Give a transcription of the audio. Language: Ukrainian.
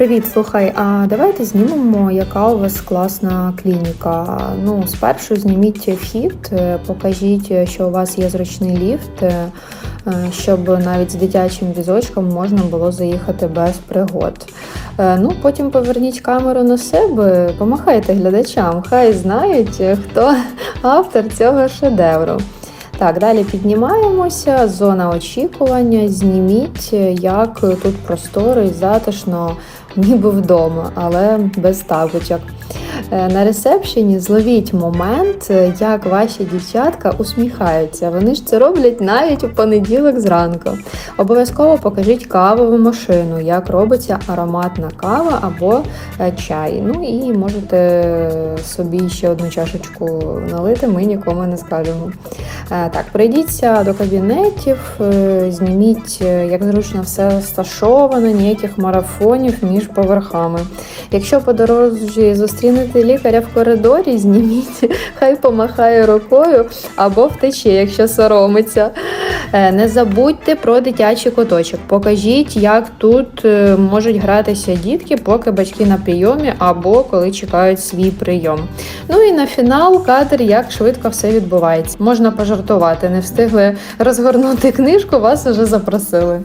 Привіт, слухай, а давайте знімемо, яка у вас класна клініка. Ну, спершу зніміть вхід, е, покажіть, що у вас є зручний ліфт, е, е, щоб навіть з дитячим візочком можна було заїхати без пригод. Ну, потім поверніть камеру на себе, помахайте глядачам, хай знають, хто автор цього шедевру. Так, далі піднімаємося, зона очікування. Зніміть, як тут просторо затишно, ніби вдома, але без тапочок. Е, На ресепшені зловіть момент, е, як ваші дівчатка усміхаються. Вони ж це роблять навіть у понеділок зранку. Обов'язково покажіть кавову машину, як робиться ароматна кава або е, чай. Ну і можете собі ще одну чашечку налити, ми нікому не скажемо. Так, пройдіться до кабінетів, зніміть, як зручно все розташовано, ніяких марафонів між поверхами. Якщо по дорозі зустрінете лікаря в коридорі, зніміть, хай помахає рукою або втече, якщо соромиться. Е, Не забудьте про дитячий куточок. Покажіть, як тут е, можуть гратися дітки, поки батьки на прийомі або коли чекають свій прийом. Ну і на фінал кадр, як швидко все відбувається. Можна пожартувати, не встигли розгорнути книжку, вас уже запросили.